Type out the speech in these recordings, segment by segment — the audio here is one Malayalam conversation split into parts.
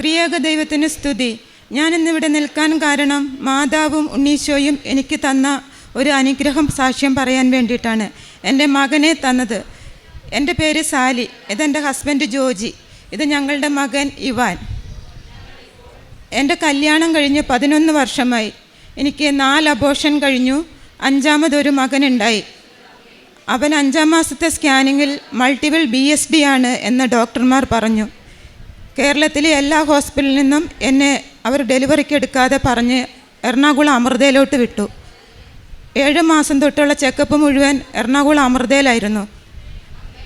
ത്രിയേക ദൈവത്തിന് സ്തുതി. ഞാനിന്നിവിടെ നിൽക്കാൻ കാരണം മാതാവും ഉണ്ണീശോയും എനിക്ക് തന്ന ഒരു അനുഗ്രഹം സാക്ഷ്യം പറയാൻ വേണ്ടിയിട്ടാണ്. എന്റെ മകനെ തന്നത്. എന്റെ പേര് സാലി. ഇതെന്റെ ഹസ്ബൻഡ് ജോജി. ഇത് ഞങ്ങളുടെ മകൻ ഇവാൻ. എന്റെ കല്യാണം കഴിഞ്ഞ് പതിനൊന്ന് വർഷമായി. എനിക്ക് നാല് അബോഷൻ കഴിഞ്ഞു. അഞ്ചാമതൊരു മകനുണ്ടായി. അവൻ അഞ്ചാം മാസത്തെ സ്കാനിങ്ങിൽ മൾട്ടിപ്പിൾ ബി എസ് ഡി ആണ് എന്ന് ഡോക്ടർമാർ പറഞ്ഞു. കേരളത്തിലെ എല്ലാ ഹോസ്പിറ്റലിൽ നിന്നും എന്നെ അവർ ഡെലിവറിക്ക് എടുക്കാതെ പറഞ്ഞ് എറണാകുളം അമൃതയിലോട്ട് വിട്ടു. ഏഴ് മാസം തൊട്ടുള്ള ചെക്കപ്പ് മുഴുവൻ എറണാകുളം അമൃതയിലായിരുന്നു.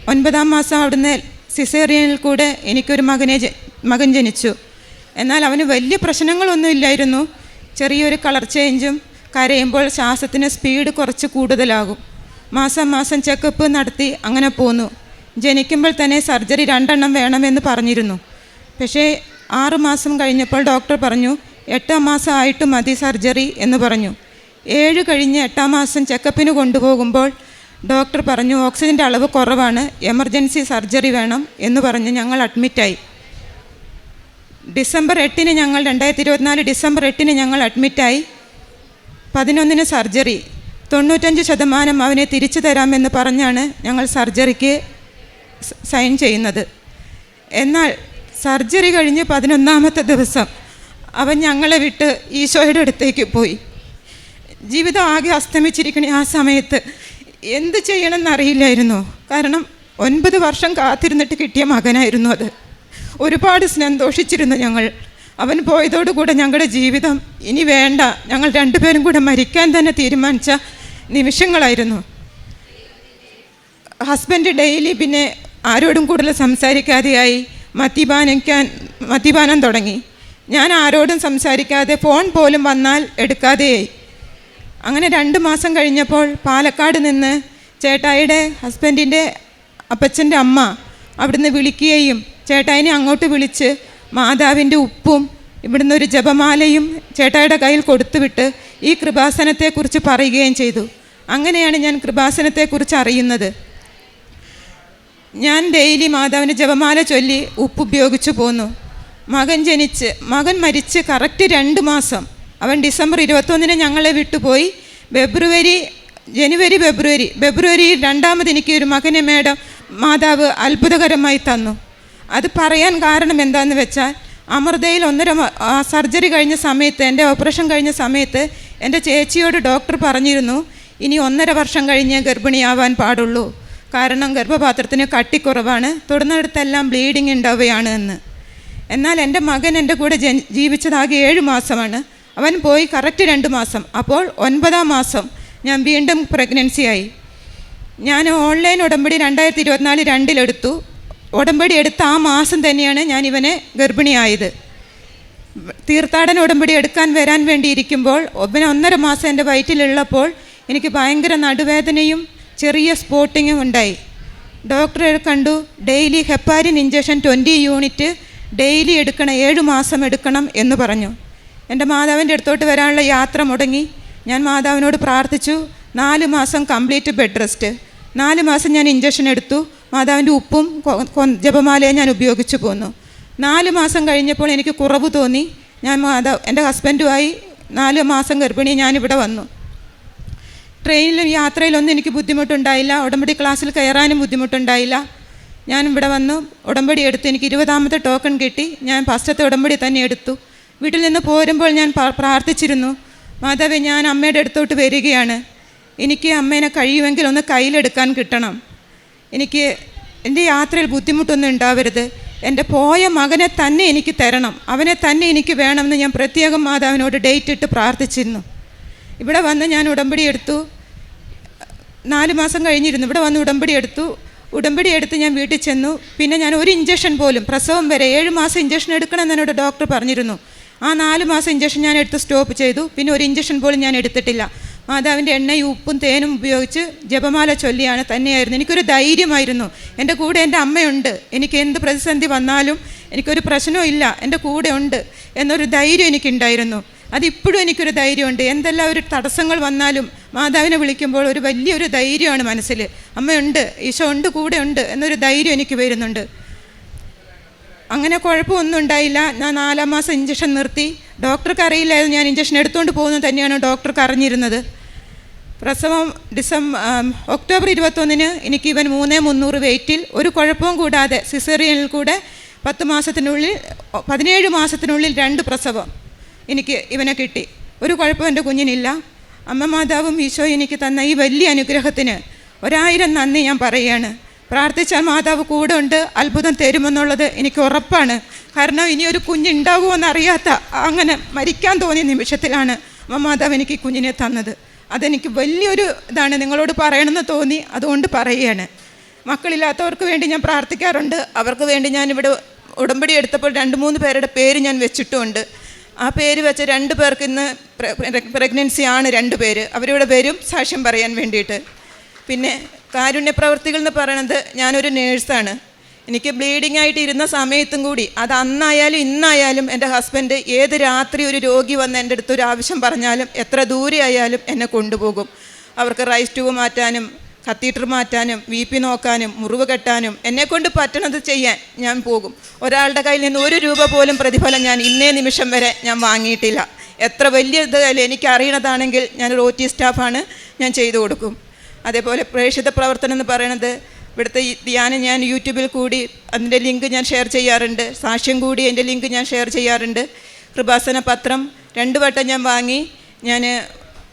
ഒൻപതാം മാസം അവിടുന്ന് സിസേറിയനിൽ കൂടെ എനിക്കൊരു മകനെ മകൻ ജനിച്ചു. എന്നാൽ അവന് വലിയ പ്രശ്നങ്ങളൊന്നും ഇല്ലായിരുന്നു. ചെറിയൊരു കളർ ചേഞ്ചും കരയുമ്പോൾ ശ്വാസത്തിന് സ്പീഡ് കുറച്ച് കൂടുതലാകും. മാസം മാസം ചെക്കപ്പ് നടത്തി അങ്ങനെ പോന്നു. ജനിക്കുമ്പോൾ തന്നെ സർജറി രണ്ടെണ്ണം വേണമെന്ന് പറഞ്ഞിരുന്നു. പക്ഷേ ആറുമാസം കഴിഞ്ഞപ്പോൾ ഡോക്ടർ പറഞ്ഞു എട്ടാം മാസമായിട്ട് മതി സർജറി എന്ന് പറഞ്ഞു. ഏഴ് കഴിഞ്ഞ് എട്ടാം മാസം ചെക്കപ്പിന് കൊണ്ടുപോകുമ്പോൾ ഡോക്ടർ പറഞ്ഞു ഓക്സിജന്റെ അളവ് കുറവാണ് എമർജൻസി സർജറി വേണം എന്ന് പറഞ്ഞ് ഞങ്ങൾ അഡ്മിറ്റായി. ഡിസംബർ എട്ടിന് ഞങ്ങൾ രണ്ടായിരത്തി ഇരുപത്തിനാല് ഡിസംബർ എട്ടിന് ഞങ്ങൾ അഡ്മിറ്റായി. പതിനൊന്നിന് സർജറി. തൊണ്ണൂറ്റഞ്ച് ശതമാനം അവനെ തിരിച്ചു തരാമെന്ന് പറഞ്ഞാണ് ഞങ്ങൾ സർജറിക്ക് സൈൻ ചെയ്യുന്നത്. എന്നാൽ സർജറി കഴിഞ്ഞ് പതിനൊന്നാമത്തെ ദിവസം അവൻ ഞങ്ങളെ വിട്ട് ഈശോയുടെ അടുത്തേക്ക് പോയി. ജീവിതം ആകെ അസ്തമിച്ചിരിക്കണ ആ സമയത്ത് എന്ത് ചെയ്യണമെന്നറിയില്ലായിരുന്നു. കാരണം ഒൻപത് വർഷം കാത്തിരുന്നിട്ട് കിട്ടിയ മകനായിരുന്നു അത്. ഒരുപാട് സന്തോഷിച്ചിരുന്നു ഞങ്ങൾ. അവൻ പോയതോടുകൂടെ ഞങ്ങളുടെ ജീവിതം ഇനി വേണ്ട. ഞങ്ങൾ രണ്ടുപേരും കൂടെ മരിക്കാൻ തന്നെ തീരുമാനിച്ച നിമിഷങ്ങളായിരുന്നു. ഹസ്ബൻഡ് ഡെയിലി പിന്നെ ആരോടും കൂടുതൽ സംസാരിക്കാതെയായി. മദ്യപാനിക്കാൻ മദ്യപാനം തുടങ്ങി. ഞാൻ ആരോടും സംസാരിക്കാതെ ഫോൺ പോലും വന്നാൽ എടുക്കാതെയായി. അങ്ങനെ രണ്ട് മാസം കഴിഞ്ഞപ്പോൾ പാലക്കാട് നിന്ന് ചേട്ടായിയുടെ ഹസ്ബൻഡിന്റെ അപ്പച്ചന്റെ അമ്മ അവിടുന്ന് വിളിക്കുകയും ചേട്ടായിനെ അങ്ങോട്ട് വിളിച്ച് മാതാവിന്റെ ഉപ്പും ഇവിടുന്ന് ഒരു ജപമാലയും ചേട്ടായിയുടെ കയ്യിൽ കൊടുത്തുവിട്ട് ഈ കൃപാസനത്തെക്കുറിച്ച് പറയുകയും ചെയ്തു. അങ്ങനെയാണ് ഞാൻ കൃപാസനത്തെക്കുറിച്ച് അറിയുന്നത്. ഞാൻ ഡെയിലി മാതാവിന്റെ ജപമാല ചൊല്ലി ഉപ്പ് ഉപയോഗിച്ചു പോന്നു. മകൻ ജനിച്ച് മകൻ മരിച്ച് കറക്റ്റ് രണ്ട് മാസം. അവൻ ഡിസംബർ ഇരുപത്തൊന്നിന് ഞങ്ങളെ വിട്ടുപോയി ഫെബ്രുവരി ജനുവരി ഫെബ്രുവരി ഫെബ്രുവരി രണ്ടാമത് എനിക്ക് ഒരു മകനെ മേഡം മാതാവ് അത്ഭുതകരമായി തന്നു. അത് പറയാൻ കാരണം എന്താണെന്ന് വെച്ചാൽ അമൃതയിൽ ഒന്നര സർജറി കഴിഞ്ഞ സമയത്ത് എന്റെ ഓപ്പറേഷൻ കഴിഞ്ഞ സമയത്ത് എന്റെ ചേച്ചിയോട് ഡോക്ടർ പറഞ്ഞിരുന്നു ഇനി ഒന്നര വർഷം കഴിഞ്ഞ് ഗർഭിണിയാവാൻ പാടുള്ളൂ. കാരണം ഗർഭപാത്രത്തിന് കട്ടിക്കുറവാണ്. തൊടുന്നിടത്തെല്ലാം ബ്ലീഡിങ് ഉണ്ടാവുകയാണ് എന്ന്. എന്നാൽ എന്റെ മകൻ എന്റെ കൂടെ ജീവിച്ചതാകെ ഏഴ് മാസമാണ്. അവൻ പോയി കറക്റ്റ് രണ്ട് മാസം. അപ്പോൾ ഒൻപതാം മാസം ഞാൻ വീണ്ടും പ്രഗ്നൻസി ആയി. ഞാൻ ഓൺലൈൻ ഉടമ്പടി രണ്ടായിരത്തി ഇരുപത്തിനാല് രണ്ടിലെടുത്തു ഉടമ്പടി എടുത്ത ആ മാസം തന്നെയാണ് ഞാൻ ഇവനെ ഗർഭിണിയായത്. തീർത്ഥാടന ഉടമ്പടി എടുക്കാൻ വരാൻ വേണ്ടിയിരിക്കുമ്പോൾ ഇവന് ഒന്നര മാസം എന്റെ വയറ്റിലുള്ളപ്പോൾ എനിക്ക് ഭയങ്കര നടുവേദനയും ചെറിയ സ്പോട്ടിങ്ങും ഉണ്ടായി. ഡോക്ടറെ കണ്ടു. Daily heparin injection twenty unit daily എടുക്കണം ഏഴ് മാസം എടുക്കണം എന്ന് പറഞ്ഞു. എന്റെ മാതാവിന്റെ അടുത്തോട്ട് വരാനുള്ള യാത്ര മുടങ്ങി. ഞാൻ മാതാവിനോട് പ്രാർത്ഥിച്ചു നാല് മാസം കംപ്ലീറ്റ് ബെഡ് റെസ്റ്റ് നാല് മാസം ഞാൻ ഇഞ്ചക്ഷൻ എടുത്തു. മാതാവിന്റെ ഉപ്പും ജപമാലയും ഞാൻ ഉപയോഗിച്ചു പോന്നു. നാല് മാസം കഴിഞ്ഞപ്പോൾ എനിക്ക് കുറവ് തോന്നി. ഞാൻ മാതാവ് എന്റെ ഹസ്ബൻഡുമായി നാല് മാസം ഗർഭിണി ഞാനിവിടെ വന്നു. ട്രെയിനിലും യാത്രയിലൊന്നും എനിക്ക് ബുദ്ധിമുട്ടുണ്ടായില്ല. ഉടമ്പടി ക്ലാസ്സിൽ കയറാനും ബുദ്ധിമുട്ടുണ്ടായില്ല. ഞാൻ ഇവിടെ വന്ന്. ഉടമ്പടി എടുത്തു എനിക്ക് ഇരുപതാമത്തെ ടോക്കൺ കിട്ടി. ഞാൻ ഫസ്റ്റത്തെ ഉടമ്പടി തന്നെ എടുത്തു. വീട്ടിൽ നിന്ന് പോരുമ്പോൾ ഞാൻ പ്രാർത്ഥിച്ചിരുന്നു. മാതാവേ ഞാൻ അമ്മയുടെ അടുത്തോട്ട് വരികയാണ്. എനിക്ക് അമ്മേനെ കഴിയുമെങ്കിൽ ഒന്ന് കയ്യിലെടുക്കാൻ കിട്ടണം. എനിക്ക് എന്റെ യാത്രയിൽ ബുദ്ധിമുട്ടൊന്നും ഉണ്ടാവരുത്. എന്റെ പോയ മകനെ തന്നെ എനിക്ക് തരണം. അവനെ തന്നെ എനിക്ക് വേണമെന്ന് ഞാൻ പ്രത്യേകം മാതാവിനോട് ഡേറ്റ് ഇട്ട് പ്രാർത്ഥിച്ചിരുന്നു. ഇവിടെ വന്ന് ഞാൻ ഉടമ്പടി എടുത്തു. നാല് മാസം കഴിഞ്ഞിരുന്നു. ഇവിടെ വന്ന് ഉടമ്പടി എടുത്തു. ഉടമ്പടി എടുത്ത് ഞാൻ വീട്ടിൽ ചെന്നു. പിന്നെ ഞാൻ ഒരു ഇഞ്ചക്ഷൻ പോലും പ്രസവം വരെ ഏഴ് മാസം ഇഞ്ചക്ഷൻ എടുക്കണമെന്ന് എന്നോട് ഡോക്ടർ പറഞ്ഞിരുന്നു. ആ നാല് മാസം ഇഞ്ചക്ഷൻ ഞാൻ എടുത്ത് സ്റ്റോപ്പ് ചെയ്തു. പിന്നെ ഒരു ഇഞ്ചക്ഷൻ പോലും ഞാൻ എടുത്തിട്ടില്ല. മാതാവിന്റെ എണ്ണയും ഉപ്പും തേനും ഉപയോഗിച്ച് ജപമാല ചൊല്ലിയാണ് തന്നെയായിരുന്നു. എനിക്കൊരു ധൈര്യമായിരുന്നു. എന്റെ കൂടെ എന്റെ അമ്മയുണ്ട്. എനിക്ക് എന്ത് പ്രതിസന്ധി വന്നാലും എനിക്കൊരു പ്രശ്നവും ഇല്ല. എന്റെ കൂടെ ഉണ്ട് എന്നൊരു ധൈര്യം എനിക്കുണ്ടായിരുന്നു. അതിപ്പോഴും എനിക്കൊരു ധൈര്യമുണ്ട്. എന്തെല്ലാം ഒരു തടസ്സങ്ങൾ വന്നാലും മാതാവിനെ വിളിക്കുമ്പോൾ ഒരു വലിയൊരു ധൈര്യമാണ് മനസ്സിൽ. അമ്മയുണ്ട് ഈശോ ഉണ്ട് കൂടെ ഉണ്ട് എന്നൊരു ധൈര്യം എനിക്ക് വരുന്നുണ്ട്. അങ്ങനെ കുഴപ്പമൊന്നും ഉണ്ടായില്ല. ഞാൻ നാലാം മാസം ഇഞ്ചക്ഷൻ നിർത്തി. ഡോക്ടർക്ക് അറിയില്ലായിരുന്നു. ഞാൻ ഇഞ്ചക്ഷൻ എടുത്തുകൊണ്ട് പോകുന്നത് തന്നെയാണ് ഡോക്ടർക്ക് അറിഞ്ഞിരുന്നത്. പ്രസവം ഡിസംബർ ഒക്ടോബർ ഇരുപത്തൊന്നിന് എനിക്ക് ഇവൻ മൂന്നേ മുന്നൂറ് വെയിറ്റിൽ ഒരു കുഴപ്പവും കൂടാതെ സിസേറിയനിൽ കൂടെ പത്ത് മാസത്തിനുള്ളിൽ പതിനേഴ് മാസത്തിനുള്ളിൽ രണ്ട് പ്രസവം. എനിക്ക് ഇവനെ കിട്ടി. ഒരു കുഴപ്പം എന്റെ കുഞ്ഞിനില്ല. അമ്മ മാതാവും ഈശോ എനിക്ക് തന്ന ഈ വലിയ അനുഗ്രഹത്തിന് ഒരായിരം നന്ദി ഞാൻ പറയുകയാണ്. പ്രാർത്ഥിച്ചാൽ മാതാവ് കൂടെ ഉണ്ട് അത്ഭുതം തരുമെന്നുള്ളത് എനിക്ക് ഉറപ്പാണ്. കാരണം ഇനി ഒരു കുഞ്ഞുണ്ടാകുമോ അറിയാത്ത അങ്ങനെ മരിക്കാൻ തോന്നിയ നിമിഷത്തിലാണ് അമ്മ മാതാവ് എനിക്ക് കുഞ്ഞിനെ തന്നത്. അതെനിക്ക് വലിയൊരു ഇതാണ് നിങ്ങളോട് പറയണമെന്ന് തോന്നി അതുകൊണ്ട് പറയുകയാണ്. മക്കളില്ലാത്തവർക്ക് വേണ്ടി ഞാൻ പ്രാർത്ഥിക്കാറുണ്ട്. അവർക്ക് വേണ്ടി ഞാൻ ഇവിടെ ഉടമ്പടി എടുത്തപ്പോൾ രണ്ട് മൂന്ന് പേരുടെ പേര് ഞാൻ വെച്ചിട്ടുമുണ്ട്. ആ പേര് വെച്ച രണ്ട് പേർക്ക് ഇന്ന് പ്രഗ്നൻസി ആണ് രണ്ട് പേര്. അവരിവിടെ പേരും സാക്ഷ്യം പറയാൻ വേണ്ടിയിട്ട്. പിന്നെ കാരുണ്യപ്രവർത്തികൾ എന്ന് പറയണത് ഞാനൊരു നേഴ്സാണ്. എനിക്ക് ബ്ലീഡിംഗ് ആയിട്ട് ഇരുന്ന സമയത്തും കൂടി അത് അന്നായാലും ഇന്നായാലും എന്റെ ഹസ്ബൻഡ് ഏത് രാത്രി ഒരു രോഗി വന്ന് എന്റെ അടുത്ത് ഒരു ആവശ്യം പറഞ്ഞാലും എത്ര ദൂരെ ആയാലും എന്നെ കൊണ്ടുപോകും. അവർക്ക് റൈസ് ട്യൂബ് മാറ്റാനും കത്തീറ്റർ മാറ്റാനും വി പി നോക്കാനും മുറിവ് കെട്ടാനും എന്നെക്കൊണ്ട് പറ്റണത് ചെയ്യാൻ ഞാൻ പോകും. ഒരാളുടെ കയ്യിൽ നിന്ന് ഒരു രൂപ പോലും പ്രതിഫലം ഞാൻ ഇന്നേ നിമിഷം വരെ ഞാൻ വാങ്ങിയിട്ടില്ല. എത്ര വലിയ ഇത് എനിക്ക് അറിയണതാണെങ്കിൽ ഞാനൊരു ഒ ടി സ്റ്റാഫാണ് ഞാൻ ചെയ്തു കൊടുക്കും. അതേപോലെ പ്രേക്ഷിത പ്രവർത്തനം എന്ന് പറയണത് ഇവിടുത്തെ ധ്യാനം ഞാൻ യൂട്യൂബിൽ കൂടി അതിന്റെ ലിങ്ക് ഞാൻ ഷെയർ ചെയ്യാറുണ്ട്. സാക്ഷ്യം കൂടി എന്റെ ലിങ്ക് ഞാൻ ഷെയർ ചെയ്യാറുണ്ട്. കൃപാസന പത്രം രണ്ട് വട്ടം ഞാൻ വാങ്ങി. ഞാൻ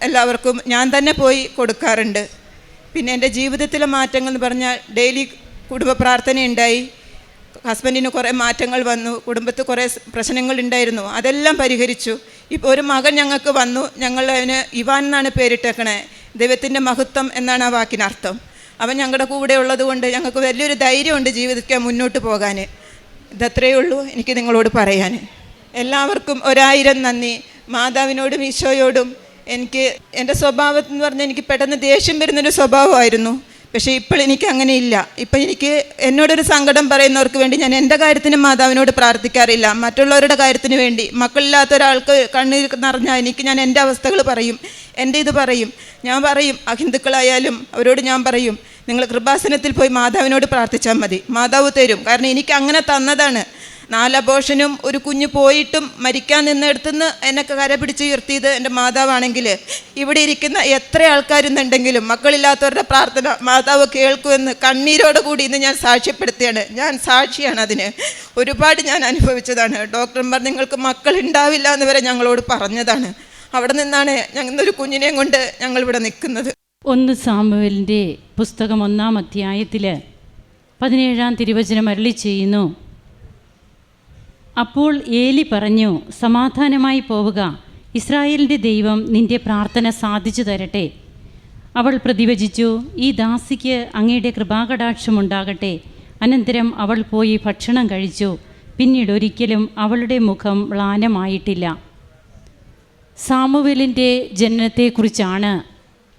എല്ലാവർക്കും ഞാൻ തന്നെ പോയി കൊടുക്കാറുണ്ട്. പിന്നെ എന്റെ ജീവിതത്തിലെ മാറ്റങ്ങൾ എന്ന് പറഞ്ഞാൽ ഡെയിലി കുടുംബ പ്രാർത്ഥന ഉണ്ടായി ഹസ്ബൻഡിന് കുറേ മാറ്റങ്ങൾ വന്നു. കുടുംബത്തിൽ കുറേ പ്രശ്നങ്ങൾ ഉണ്ടായിരുന്നു. അതെല്ലാം പരിഹരിച്ചു. ഇപ്പോൾ ഒരു മകൻ ഞങ്ങൾക്ക് വന്നു. ഞങ്ങൾ അവന് ഇവാൻ എന്നാണ് പേരിട്ടേക്കണേ. ദൈവത്തിന്റെ മഹത്വം എന്നാണ് ആ വാക്കിനർത്ഥം അവൻ ഞങ്ങളുടെ കൂടെ ഉള്ളത് കൊണ്ട് ഞങ്ങൾക്ക് വലിയൊരു ധൈര്യമുണ്ട് ജീവിതത്തിൽ മുന്നോട്ട് പോകാൻ ഇതത്രയേ ഉള്ളൂ എനിക്ക് നിങ്ങളോട് പറയാൻ. എല്ലാവർക്കും ഒരായിരം നന്ദി. മാതാവിനോടും ഈശോയോടും എനിക്ക് എന്റെ സ്വഭാവം എന്ന് പറഞ്ഞാൽ എനിക്ക് പെട്ടെന്ന് ദേഷ്യം വരുന്നൊരു സ്വഭാവമായിരുന്നു. പക്ഷേ ഇപ്പോൾ എനിക്ക് അങ്ങനെയില്ല. ഇപ്പം എനിക്ക് എന്നോടൊരു സങ്കടം പറയുന്നവർക്ക് വേണ്ടി ഞാൻ എന്റെ കാര്യത്തിന് മാതാവിനോട് പ്രാർത്ഥിക്കാറില്ല. മറ്റുള്ളവരുടെ കാര്യത്തിന് വേണ്ടി. മക്കളില്ലാത്ത ഒരാൾക്ക് കണ്ണീർ നിറഞ്ഞാൽ എനിക്ക് ഞാൻ എന്റെ അവസ്ഥകൾ പറയും. എന്റെ ഇത് പറയും. ഞാൻ പറയും അഹിന്ദുക്കളായാലും അവരോട് ഞാൻ പറയും. നിങ്ങൾ കൃപാസനത്തിൽ പോയി മാതാവിനോട് പ്രാർത്ഥിച്ചാൽ മതി. മാതാവ് തരും. കാരണം എനിക്ക് അങ്ങനെ തന്നതാണ്. നാലബോഷനും ഒരു കുഞ്ഞ് പോയിട്ടും മരിക്കാൻ നിന്നെടുത്തുനിന്ന് എന്നെ കര പിടിച്ച് ഉയർത്തിയത് എന്റെ മാതാവാണെങ്കിൽ ഇവിടെ ഇരിക്കുന്ന എത്ര ആൾക്കാരുന്നുണ്ടെങ്കിലും മക്കളില്ലാത്തവരുടെ പ്രാർത്ഥന മാതാവ് കേൾക്കുമെന്ന് കണ്ണീരോട് കൂടി ഇന്ന് ഞാൻ സാക്ഷ്യപ്പെടുത്തിയാണ് ഞാൻ സാക്ഷിയാണ് അതിന്. ഒരുപാട് ഞാൻ അനുഭവിച്ചതാണ്. ഡോക്ടർമാർ നിങ്ങൾക്ക് മക്കൾ ഉണ്ടാവില്ല എന്ന് വരെ ഞങ്ങളോട് പറഞ്ഞതാണ്. അവിടെ നിന്നാണ് ഞങ്ങൾ ഒരു കുഞ്ഞിനെയും കൊണ്ട് ഞങ്ങൾ ഇവിടെ നിൽക്കുന്നത്. ഒന്ന് സാമുവലിന്റെ പുസ്തകം ഒന്നാം അധ്യായത്തിൽ പതിനേഴാം തിരുവചനം അരളി ചെയ്യുന്നു. അപ്പോൾ ഏലി പറഞ്ഞു സമാധാനമായി പോവുക. ഇസ്രായേലിന്റെ ദൈവം നിന്റെ പ്രാർത്ഥന സാധിച്ചു തരട്ടെ. അവൾ പ്രതിവചിച്ചു ഈ ദാസിക്ക് അങ്ങയുടെ കൃപാകടാക്ഷമുണ്ടാകട്ടെ അനന്തരം അവൾ പോയി ഭക്ഷണം കഴിച്ചു. പിന്നീട് ഒരിക്കലും അവളുടെ മുഖം മ്ലാനമായിട്ടില്ല. സാമുവലിന്റെ ജനനത്തെക്കുറിച്ചാണ്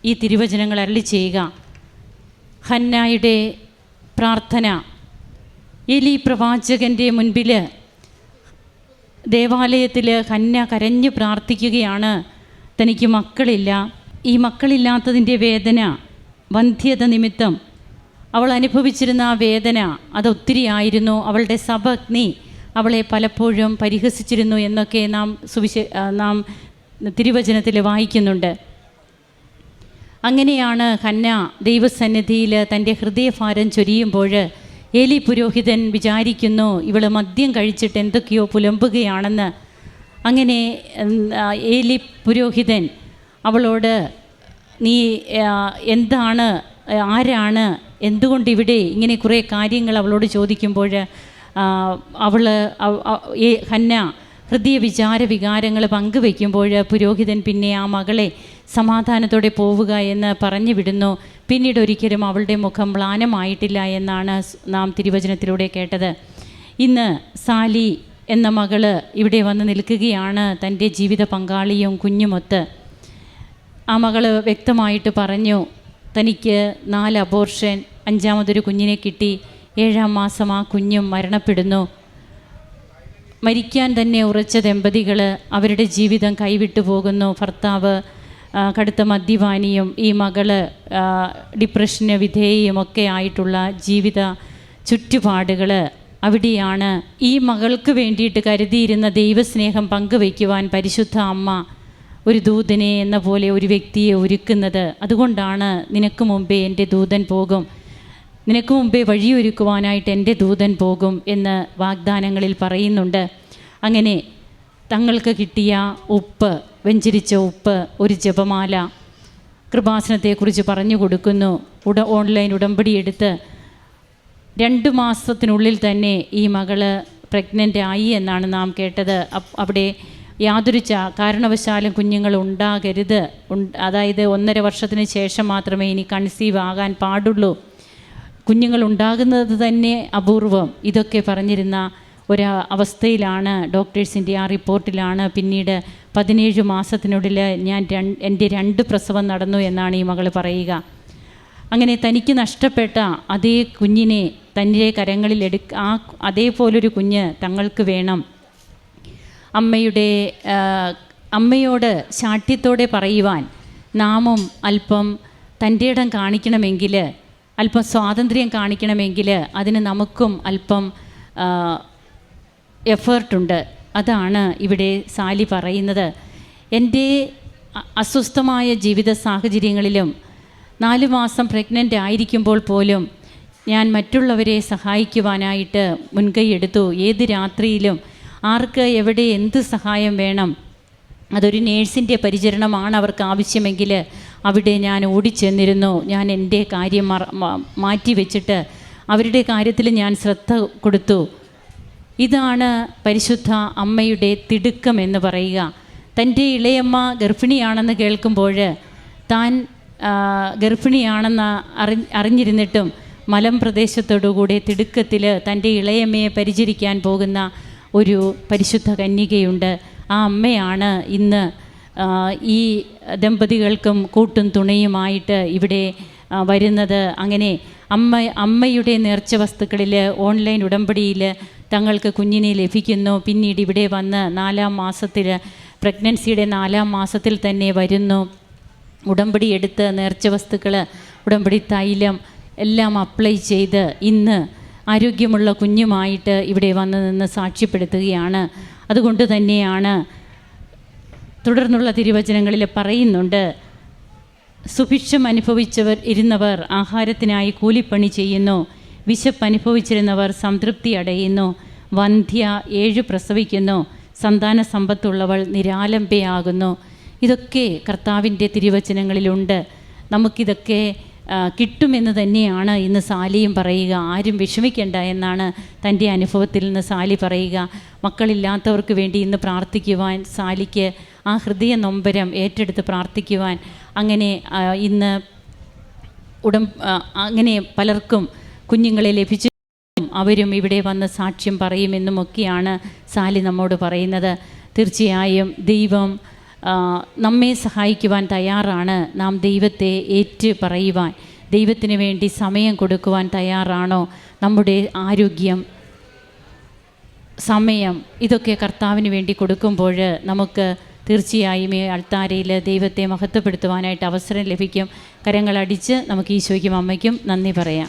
ഈ തിരുവചനങ്ങൾ അരളി ചെയ്യുക. ഹന്നായുടെ പ്രാർത്ഥന. എലി പ്രവാചകന്റെ മുൻപിൽ ദേവാലയത്തിൽ ഹന്ന കരഞ്ഞു പ്രാർത്ഥിക്കുകയാണ്. തനിക്ക് മക്കളില്ല. ഈ മക്കളില്ലാത്തതിന്റെ വേദന വന്ധ്യത നിമിത്തം അവൾ അനുഭവിച്ചിരുന്ന ആ വേദന അതൊത്തിരി ആയിരുന്നു. അവളുടെ സഭഗ്നി അവളെ പലപ്പോഴും പരിഹസിച്ചിരുന്നു എന്നൊക്കെ നാം സുവിശ നാം തിരുവചനത്തിൽ വായിക്കുന്നുണ്ട്. അങ്ങനെയാണ് ഹന്ന ദൈവസന്നിധിയിൽ തന്റെ ഹൃദയഭാരം ചൊരിയുമ്പോൾ ഏലി പുരോഹിതൻ വിചാരിക്കുന്നു ഇവൾ മദ്യം കഴിച്ചിട്ട് എന്തൊക്കെയോ പുലമ്പുകയാണെന്ന്. അങ്ങനെ ഏലി പുരോഹിതൻ അവളോട് നീ എന്താണ് ആരാണ് എന്തുകൊണ്ട് ഇവിടെ? ഇങ്ങനെ കുറേ കാര്യങ്ങൾ അവളോട് ചോദിക്കുമ്പോൾ അവൾ ഹന്ന ഹൃദയ വിചാര വികാരങ്ങൾ പങ്കുവെക്കുമ്പോൾ പുരോഹിതൻ പിന്നെ ആ മകളെ സമാധാനത്തോടെ പോവുക എന്ന് പറഞ്ഞു വിടുന്നു. പിന്നീട് ഒരിക്കലും അവളുടെ മുഖം മ്ലാനമായിട്ടില്ല എന്നാണ് നാം തിരുവചനത്തിലൂടെ കേട്ടത്. ഇന്ന് സാലി എന്ന മകൾ ഇവിടെ വന്ന് നിൽക്കുകയാണ് തന്റെ ജീവിത പങ്കാളിയും കുഞ്ഞുമൊത്ത്. ആ മകൾ വ്യക്തമായിട്ട് പറഞ്ഞു തനിക്ക് നാല് അബോർഷൻ അഞ്ചാമതൊരു കുഞ്ഞിനെ കിട്ടി ഏഴാം മാസം ആ കുഞ്ഞും മരണപ്പെടുന്നു. മരിക്കാൻ തന്നെ ഉറച്ച ദമ്പതികൾ അവരുടെ ജീവിതം കൈവിട്ടു പോകുന്നു. ഭർത്താവ് കടുത്ത മദ്യപാനിയും ഈ മകൾ ഡിപ്രഷന് വിധേയയും ഒക്കെ ആയിട്ടുള്ള ജീവിത ചുറ്റുപാടുകൾ അവിടെയാണ് ഈ മകൾക്ക് വേണ്ടിയിട്ട് കരുതിയിരുന്ന ദൈവസ്നേഹം പങ്കുവയ്ക്കുവാൻ പരിശുദ്ധ അമ്മ ഒരു ദൂതനെ എന്ന പോലെ ഒരു വ്യക്തിയെ ഒരുക്കുന്നത്. അതുകൊണ്ടാണ് നിനക്ക് മുമ്പേ എന്റെ ദൂതൻ പോകും. നിനക്ക് മുമ്പേ വഴിയൊരുക്കുവാനായിട്ട് എന്റെ ദൂതൻ പോകും എന്ന് വാഗ്ദാനങ്ങളിൽ പറയുന്നുണ്ട്. അങ്ങനെ തങ്ങൾക്ക് കിട്ടിയ ഉപ്പ് വെഞ്ചരിച്ച ഉപ്പ് ഒരു ജപമാല കൃപാസനത്തെക്കുറിച്ച് പറഞ്ഞു കൊടുക്കുന്നു. ഉട ഓൺലൈൻ ഉടമ്പടി എടുത്ത് രണ്ട് മാസത്തിനുള്ളിൽ തന്നെ ഈ മകൾ പ്രഗ്നന്റ് ആയി എന്നാണ് നാം കേട്ടത്. അവിടെ യാതൊരു ച കാരണവശാലും കുഞ്ഞുങ്ങൾ ഉണ്ടാകരുത്. അതായത് ഒന്നര വർഷത്തിന് ശേഷം മാത്രമേ ഇനി കൺസീവ് ആകാൻ പാടുള്ളൂ. കുഞ്ഞുങ്ങൾ ഉണ്ടാകുന്നത് തന്നെ അപൂർവം. ഇതൊക്കെ പറഞ്ഞിരുന്ന ഒരു അവസ്ഥയിലാണ് ഡോക്ടേഴ്സിന്റെ ആ റിപ്പോർട്ടിലാണ് പിന്നീട് പതിനേഴ് മാസത്തിനുള്ളിൽ ഞാൻ എന്റെ രണ്ട് പ്രസവം നടന്നു എന്നാണ് ഈ മകൾ പറയുക. അങ്ങനെ തനിക്ക് നഷ്ടപ്പെട്ട അതേ കുഞ്ഞിനെ തന്റെ കരങ്ങളിൽ എടുക്ക ആ അതേപോലൊരു കുഞ്ഞ് തങ്ങൾക്ക് വേണം. അമ്മയുടെ അമ്മയോട് ശാഠ്യത്തോടെ പറയുവാൻ നാമും അല്പം തന്റെ ഇടം കാണിക്കണമെങ്കിൽ അല്പം സ്വാതന്ത്ര്യം കാണിക്കണമെങ്കിൽ അതിന് നമുക്കും അല്പം എഫേർട്ടുണ്ട് അതാണ് ഇവിടെ സാലി പറയുന്നത്. എന്റെ അസ്വസ്ഥമായ ജീവിത സാഹചര്യങ്ങളിലും നാല് മാസം പ്രഗ്നന്റ് ആയിരിക്കുമ്പോൾ പോലും ഞാൻ മറ്റുള്ളവരെ സഹായിക്കുവാനായിട്ട് മുൻകൈയെടുത്തു ഏത് രാത്രിയിലും ആർക്ക് എവിടെ എന്ത് സഹായം വേണം അതൊരു നേഴ്സിന്റെ പരിചരണമാണ് അവർക്ക് ആവശ്യമെങ്കിൽ അവിടെ ഞാൻ ഓടിച്ചെന്നിരുന്നു. ഞാൻ എന്റെ കാര്യം മാറ്റി വെച്ചിട്ട് അവരുടെ കാര്യത്തിൽ ഞാൻ ശ്രദ്ധ കൊടുത്തു. ഇതാണ് പരിശുദ്ധ അമ്മയുടെ തിടുക്കം എന്ന് പറയുക. തന്റെ ഇളയമ്മ ഗർഭിണിയാണെന്ന് കേൾക്കുമ്പോൾ താൻ ഗർഭിണിയാണെന്ന് അറി അറിഞ്ഞിരുന്നിട്ടും മലം പ്രദേശത്തോടുകൂടി തിടുക്കത്തിൽ തന്റെ ഇളയമ്മയെ പരിചരിക്കാൻ പോകുന്ന ഒരു പരിശുദ്ധ കന്യകയുണ്ട്. ആ അമ്മയാണ് ഇന്ന് ഈ ദമ്പതികൾക്കും കൂട്ടും തുണയുമായിട്ട് ഇവിടെ വരുന്നത്. അങ്ങനെ അമ്മ അമ്മയുടെ നേർച്ച വസ്തുക്കളിൽ ഓൺലൈൻ ഉടമ്പടിയിൽ തങ്ങൾക്ക് കുഞ്ഞിനെ ലഭിക്കുന്നു. പിന്നീട് ഇവിടെ വന്ന് നാലാം മാസത്തിൽ പ്രഗ്നൻസിയുടെ നാലാം മാസത്തിൽ തന്നെ വരുന്നു. ഉടമ്പടി എടുത്ത് നേർച്ച വസ്തുക്കൾ ഉടമ്പടി തൈലം എല്ലാം അപ്ലൈ ചെയ്ത് ഇന്ന് ആരോഗ്യമുള്ള കുഞ്ഞുമായിട്ട് ഇവിടെ വന്ന് നിന്ന് സാക്ഷ്യപ്പെടുത്തുകയാണ്. അതുകൊണ്ട് തന്നെയാണ് തുടർന്നുള്ള തിരുവചനങ്ങളിൽ പറയുന്നുണ്ട് സുഭിക്ഷം അനുഭവിച്ചവർ ഇരുന്നവർ ആഹാരത്തിനായി കൂലിപ്പണി ചെയ്യുന്നു. വിശപ്പ് അനുഭവിച്ചിരുന്നവർ സംതൃപ്തി അടയുന്നു. വന്ധ്യ ഏഴ് പ്രസവിക്കുന്നു. സന്താന സമ്പത്തുള്ളവൾ നിരാലംബയാകുന്നു. ഇതൊക്കെ കർത്താവിന്റെ തിരുവചനങ്ങളിലുണ്ട്. നമുക്കിതൊക്കെ കിട്ടുമെന്ന് തന്നെയാണ് ഇന്ന് സാലിയും പറയുക. ആരും വിഷമിക്കേണ്ട എന്നാണ് തന്റെ അനുഭവത്തിൽ നിന്ന് സാലി പറയുക. മക്കളില്ലാത്തവർക്ക് വേണ്ടി ഇന്ന് പ്രാർത്ഥിക്കുവാൻ സാലിക്ക് ആ ഹൃദയ നൊമ്പരം ഏറ്റെടുത്ത് പ്രാർത്ഥിക്കുവാൻ അങ്ങനെ ഇന്ന് ഉടം അങ്ങനെ പലർക്കും കുഞ്ഞുങ്ങളെ ലഭിച്ചു അവരും ഇവിടെ വന്ന് സാക്ഷ്യം പറയുമെന്നുമൊക്കെയാണ് സാലി നമ്മോട് പറയുന്നത്. തീർച്ചയായും ദൈവം നമ്മെ സഹായിക്കുവാൻ തയ്യാറാണ്. നാം ദൈവത്തെ ഏറ്റു പറയുവാൻ ദൈവത്തിന് വേണ്ടി സമയം കൊടുക്കുവാൻ തയ്യാറാണോ? നമ്മുടെ ആരോഗ്യം സമയം ഇതൊക്കെ കർത്താവിന് വേണ്ടി കൊടുക്കുമ്പോൾ നമുക്ക് തീർച്ചയായും ഈ അൾത്താരയിൽ ദൈവത്തെ മഹത്വപ്പെടുത്തുവാനായിട്ട് അവസരം ലഭിക്കും. കരങ്ങളടിച്ച് നമുക്ക് ഈശോയ്ക്കും അമ്മയ്ക്കും നന്ദി പറയാം.